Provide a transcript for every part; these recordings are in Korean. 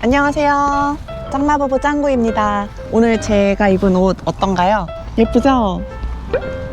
안녕하세요. 짱마부부 짱구입니다. 오늘 제가 입은 옷 어떤가요? 예쁘죠?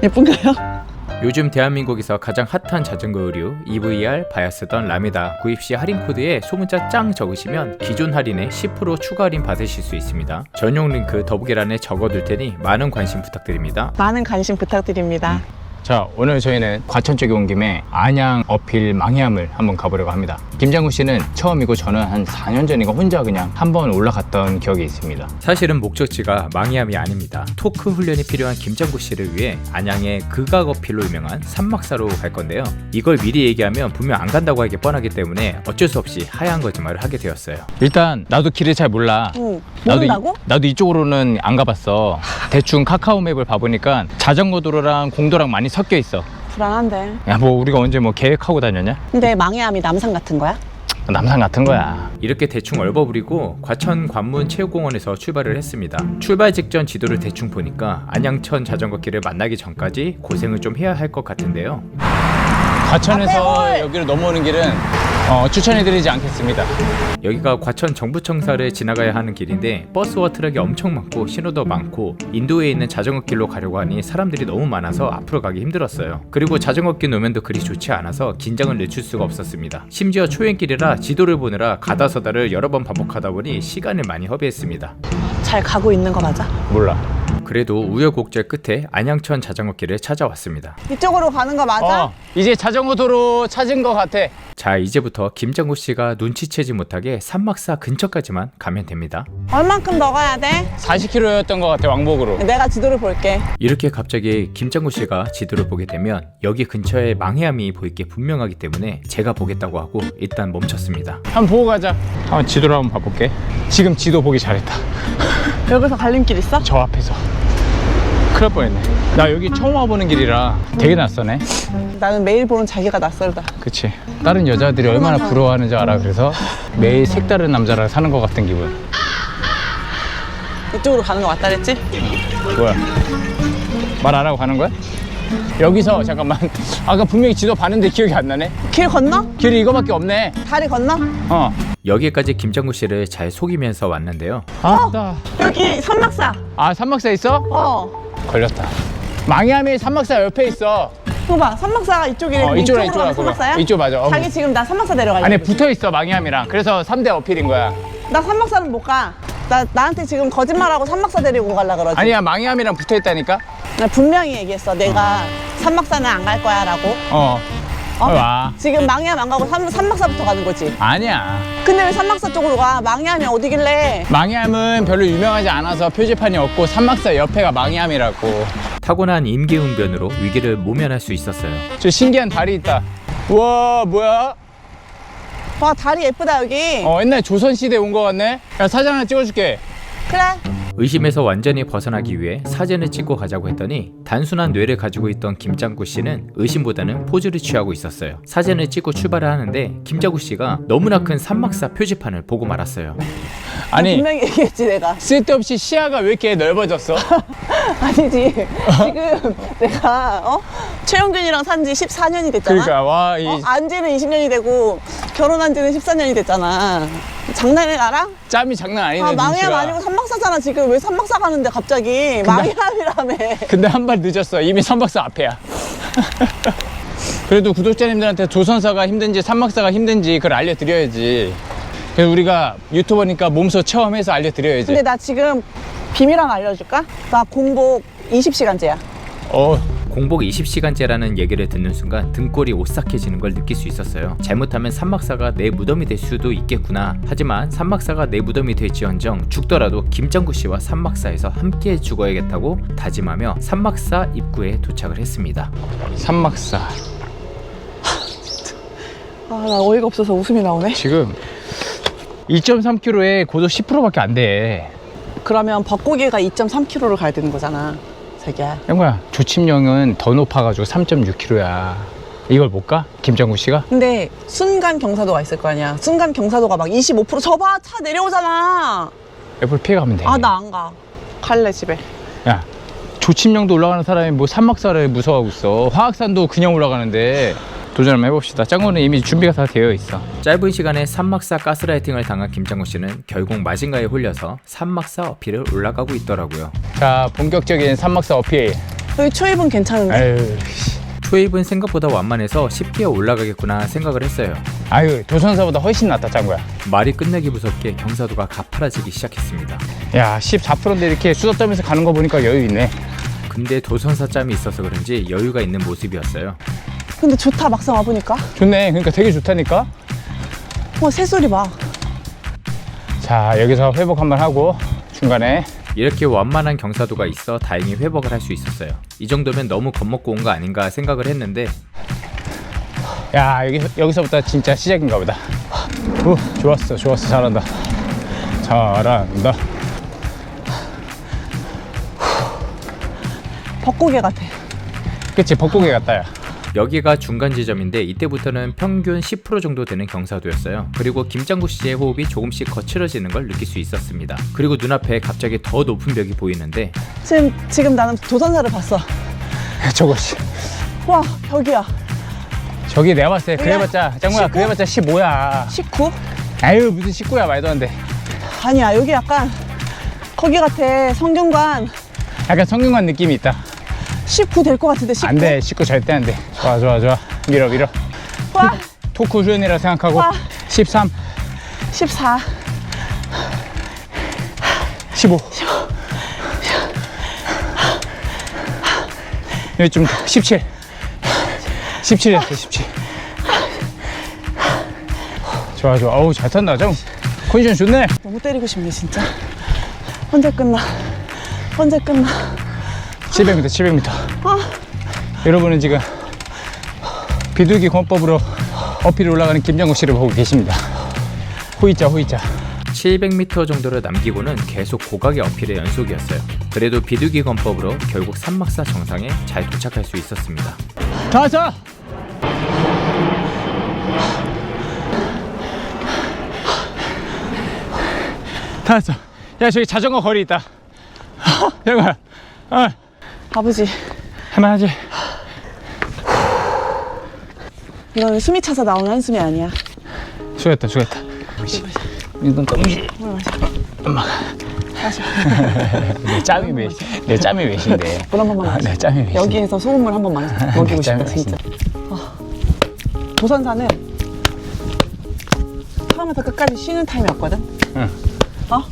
예쁜가요? 요즘 대한민국에서 가장 핫한 자전거 의류 EVR 바야스던 라메다 구입 시 할인 코드에 소문자 짱 적으시면 기존 할인에 10% 추가 할인 받으실 수 있습니다. 전용 링크 더보기란에 적어둘 테니 많은 관심 부탁드립니다. 많은 관심 부탁드립니다. 자 오늘 저희는 과천 쪽에 온 김에 안양 어필 망해암을 한번 가보려고 합니다 김장구 씨는 처음이고 저는 한 4년 전인가 혼자 그냥 한번 올라갔던 기억이 있습니다 사실은 목적지가 망해암이 아닙니다. 토크 훈련이 필요한 김장구 씨를 위해 안양의 극악 어필로 유명한 산막사로 갈 건데요. 이걸 미리 얘기하면 분명 안 간다고 하기 뻔하기 때문에 어쩔 수 없이 하얀 거짓말을 하게 되었어요. 일단 나도 길을 잘 몰라 응. 나도, 모른다고? 이, 나도 이쪽으로는 안 가봤어 대충 카카오 맵을 봐보니까 자전거 도로랑 공도랑 많이 섞여 있어 불안한데. 야 뭐 우리가 언제 뭐 계획하고 다녔냐? 근데 망해암이 남산 같은 거야? 남산 같은 거야 이렇게 대충 얼버무리고 과천 관문 체육공원에서 출발을 했습니다. 출발 직전 지도를 대충 보니까 안양천 자전거길을 만나기 전까지 고생을 좀 해야 할 것 같은데요. 과천에서 여기로 넘어오는 길은 어, 추천해드리지 않겠습니다 여기가 과천 정부청사를 지나가야 하는 길인데 버스와 트럭이 엄청 많고 신호도 많고 인도에 있는 자전거 길로 가려고 하니 사람들이 너무 많아서 앞으로 가기 힘들었어요. 그리고 자전거 길 노면도 그리 좋지 않아서 긴장을 늦출 수가 없었습니다. 심지어 초행길이라 지도를 보느라 가다서다를 여러 번 반복하다 보니 시간을 많이 허비했습니다. 잘 가고 있는 거 맞아? 몰라 그래도 우여곡절 끝에 안양천 자전거길을 찾아왔습니다. 이쪽으로 가는 거 맞아? 어, 이제 자전거 도로 찾은 것 같아 자 이제부터 김정구 씨가 눈치채지 못하게 산막사 근처까지만 가면 됩니다. 얼만큼 더 가야 돼? 40km였던 것 같아 왕복으로 내가 지도를 볼게. 이렇게 갑자기 김정구 씨가 지도를 보게 되면 여기 근처에 망해암이 보일 게 분명하기 때문에 제가 보겠다고 하고 일단 멈췄습니다. 한번 보고 가자 한번 지도를 한번 봐볼게 지금 지도 보기 잘했다 여기서 갈림길 있어? 저 앞에서 큰일 날 뻔했네 나 여기 처음 와보는 길이라 되게 낯서네 나는 매일 보는 자기가 낯설다. 그치 다른 여자들이 얼마나 부러워하는 줄 알아 그래서 매일 색다른 남자랑 사는 것 같은 기분 이쪽으로 가는 거 맞다 그랬지? 뭐야 말 안 하고 가는 거야? 여기서 잠깐만 아까 분명히 지도 봤는데 기억이 안 나네 길 건너? 길이 이거밖에 없네 다리 건너? 어 여기까지 김정구 씨를 잘 속이면서 왔는데요. 아, 나. 여기 산막사. 아 산막사 있어? 어. 걸렸다 망해암이 산막사 옆에 있어 그거 봐, 산막사가 이쪽이래. 어, 이쪽으로, 이쪽으로 가면 이쪽으로. 산막사야? 이쪽 맞아. 어. 자기 지금 나 산막사 내려가려고. 안에. 붙어 있어 망해암이랑 그래서 3대 어필인 거야 나 산막사는 못 가. 나 나한테 지금 거짓말하고 산막사 데리고 가려 그러지. 아니야 망해암이랑 붙어 있다니까 나 분명히 얘기했어. 내가 산막사는 안 갈 거야라고. 어, 어? 와 지금 망해암 안 가고 산, 산막사부터 가는 거지. 아니야 근데 왜 산막사 쪽으로 가? 망해암이 어디길래? 망해암은 별로 유명하지 않아서 표지판이 없고 산막사 옆에가 망해암이라고 타고난 임기응변으로 위기를 모면할 수 있었어요. 저 신기한 다리 있다 우와 뭐야 와 다리 예쁘다 여기. 어 옛날 조선 시대 온 거 같네 야 사진 하나 찍어줄게 그래. 의심에서 완전히 벗어나기 위해 사진을 찍고 가자고 했더니 단순한 뇌를 가지고 있던 김장구 씨는 의심보다는 포즈를 취하고 있었어요. 사진을 찍고 출발을 하는데 김장구 씨가 너무나 큰 산막사 표지판을 보고 말았어요. 아니 분명히 얘기했지 내가. 쓸데없이 시야가 왜 이렇게 넓어졌어 아니지. 지금 내가 어? 최영균이랑 산 지 14년이 됐잖아. 그러니까 와 이 어? 안지는 20년이 되고 결혼한 지는 14년이 됐잖아. 장난해 나랑? 짬이 장난 아니네 아 망해암. 아니고 산막사잖아 지금 왜 산막사 가는데 갑자기 망해암이라며. 근데 한 발 늦었어. 이미 산박사 앞에야. 그래도 구독자님들한테 조선사가 힘든지 산막사가 힘든지 그걸 알려드려야지. 그래서 우리가 유튜버니까 몸소 체험해서 알려드려야지. 근데 나 지금 비밀 하나 알려줄까? 나 공복 20시간째야. 어, 공복 20시간째라는 얘기를 듣는 순간 등골이 오싹해지는 걸 느낄 수 있었어요. 잘못하면 산막사가 내 무덤이 될 수도 있겠구나. 하지만 산막사가 내 무덤이 될지언정 죽더라도 김장구 씨와 산막사에서 함께 죽어야겠다고 다짐하며 산막사 입구에 도착을 했습니다. 산막사. 아 나 어이가 없어서 웃음이 나오네. 지금 2.3km에 고도 10%밖에 안 돼. 그러면 벚고개가 2.3km를 가야 되는 거잖아. 자기야. 형아, 조침령은 더 높아가지고 3.6km야. 이걸 못 가? 김정구 씨가? 근데 순간 경사도가 있을 거 아니야. 순간 경사도가 막 25% 저봐 차 내려오잖아. 옆으로 피해 가면 돼. 아 나 안 가. 갈래 집에. 야, 조침령도 올라가는 사람이 뭐 산막사를 무서워하고 있어. 화악산도 그냥 올라가는데 도전 한번 해봅시다. 짱구는 이미 준비가 다 되어 있어. 짧은 시간에 산막사 가스라이팅을 당한 김장구 씨는 결국 마징가에 홀려서 산막사 어필을 올라가고 있더라고요. 자, 본격적인 산막사 어필. 여기 초입은 괜찮은데. 아유, 씨. 초입은 생각보다 완만해서 쉽게 올라가겠구나 생각을 했어요. 아유, 도선사보다 훨씬 낫다, 짱구야. 말이 끝내기 무섭게 경사도가 가파라지기 시작했습니다. 야, 14%인데 이렇게 수도점에서 가는 거 보니까 여유 있네. 근데 도선사 짬이 있어서 그런지 여유가 있는 모습이었어요. 근데 좋다 막상 와보니까. 좋네. 그러니까 되게 좋다니까. 와 새소리 봐. 자, 여기서 회복 한번 하고 중간에 이렇게 완만한 경사도가 있어 다행히 회복을 할 수 있었어요. 이 정도면 너무 겁먹고 온 거 아닌가 생각을 했는데 야, 여기 여기서부터 진짜 시작인가 보다. 오, 좋았어. 좋았어. 잘한다. 잘한다. 벚고개 같아. 그치 벚고개 같다 야. 여기가 중간 지점인데 이때부터는 평균 10% 정도 되는 경사도였어요. 그리고 김장구 씨의 호흡이 조금씩 거칠어지는 걸 느낄 수 있었습니다. 그리고 눈앞에 갑자기 더 높은 벽이 보이는데 지금 지금 나는 도전사를 봤어. 저거 씨. 와 벽이야. 저기 내가 봤을 때 그래봤자 짱구야 19? 그래봤자 15야 19? 아유 무슨 19야 말도 안돼 아니야 여기 약간 거기 같아 성균관 약간 성균관 느낌이 있다 19 될 것 같은데 19. 안돼. 19 절대 안돼. 좋아 좋아 좋아. 밀어 밀어. 와. 토크 후연이라 생각하고. 와. 13 14. 15 여기 좀 17 17이었어 17 좋아 좋아. 어우 잘 탄다 좀? 컨디션 좋네. 너무 때리고 싶네 진짜. 언제 끝나? 언제 끝나? 700m 700m 아 여러분은 지금 비둘기 권법으로 어필에 올라가는 김정국 씨를 보고 계십니다. 호이자 호이자. 700m 정도를 남기고는 계속 고각의 어필의 연속이었어요. 그래도 비두기 건법으로 결국 산막사 정상에 잘 도착할 수 있었습니다. 가자! 다 왔어 야 저기 자전거 거리 있다. 잠깐 아 아버지. 할만하지? 이건 숨이 차서 나오는 한숨이 아니야. 수고했다 수고했다. 이건 너무 엄마가 내 짬이 몇, 내 짬이 몇인데? 물한 번만 아. 내 짬이 몇인데 여기에서 소금물 한 번만 먹이고 싶다 짬이 진짜. 아, 도선사는 처음부터 끝까지 쉬는 타임이었거든. 응. 어?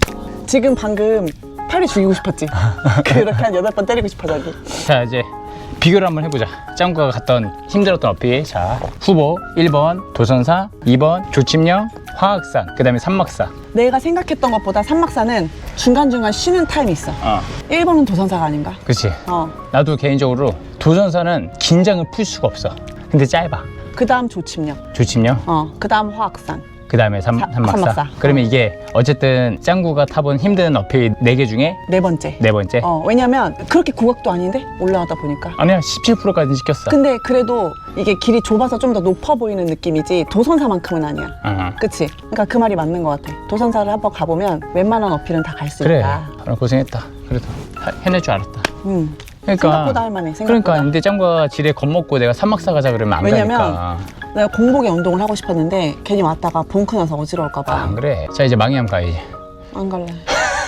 지금 방금 팔이 죽이고 싶었지. 그렇게 한 여덟 번 때리고 싶어 저기. 자 이제 비교를 한번 해보자 짱구가 갔던 힘들었던 어필 자 후보 1번 도선사 2번 조침령 화학산 그 다음에 산막사 내가 생각했던 것보다 산막사는 중간중간 쉬는 타임이 있어. 어 1번은 도선사가 아닌가? 그치 어. 나도 개인적으로 도전사는 긴장을 풀 수가 없어 근데 짧아 그 다음 조침령. 조침령 어. 그 다음 화학산. 그 다음에 산막사. 그러면 이게 어쨌든 짱구가 타본 힘든 어필 4개 중에 네 번째. 네 번째 어, 왜냐면 그렇게 고각도 아닌데 올라가다 보니까. 아니야 17%까지 시켰어 근데 그래도 이게 길이 좁아서 좀 더 높아 보이는 느낌이지 도선사만큼은 아니야. 어. 그치? 그러니까 그 말이 맞는 것 같아. 도선사를 한번 가보면 웬만한 어필은 다 갈 수 그래 있다. 오늘 고생했다 그래도 하- 해낼 줄 알았다 음. 그러니까 생각보다 할만해. 생각보다. 그러니까 근데 짱구가 지뢰 겁먹고 내가 산막사 가자 그러면 안 왜냐면 가니까 내가 공복에 운동을 하고 싶었는데 괜히 왔다가 봉크 나서 어지러울까봐 아, 안 그래 자 이제 망이함 가야지 안 갈래.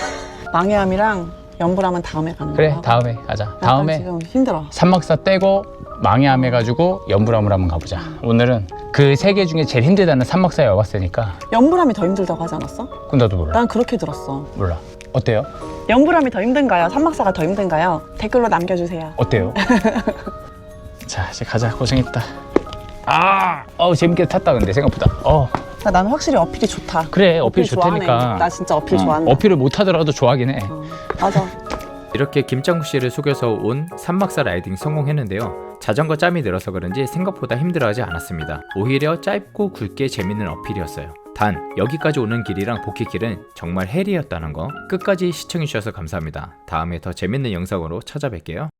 망해암이랑 연불함은 다음에 가는 그래 거야. 다음에 가자 다음에 지금 힘들어. 산막사 떼고 망해암 해가지고 연불암을 한번 가보자 오늘은 그 세 개 중에 제일 힘들다는 산막사에 와봤으니까 연불함이 더 힘들다고 하지 않았어? 그건 나도 몰라 난 그렇게 들었어. 몰라 어때요? 연불함이 더 힘든가요? 산막사가 더 힘든가요? 댓글로 남겨주세요. 어때요? 자 이제 가자 고생했다 아 어우 재밌게 탔다 근데 생각보다 어 나 나는 확실히 어필이 좋다. 그래 어필 좋아하네. 좋다니까 나 진짜 어필 어, 좋아한다. 어필을 못 하더라도 좋아하긴 해 어, 맞아. 이렇게 김장구 씨를 속여서 온 산막사 라이딩 성공했는데요. 자전거 짬이 늘어서 그런지 생각보다 힘들어하지 않았습니다. 오히려 짧고 굵게 재밌는 어필이었어요. 단 여기까지 오는 길이랑 복귀길은 정말 헬이었다는 거 끝까지 시청해주셔서 감사합니다. 다음에 더 재밌는 영상으로 찾아뵐게요.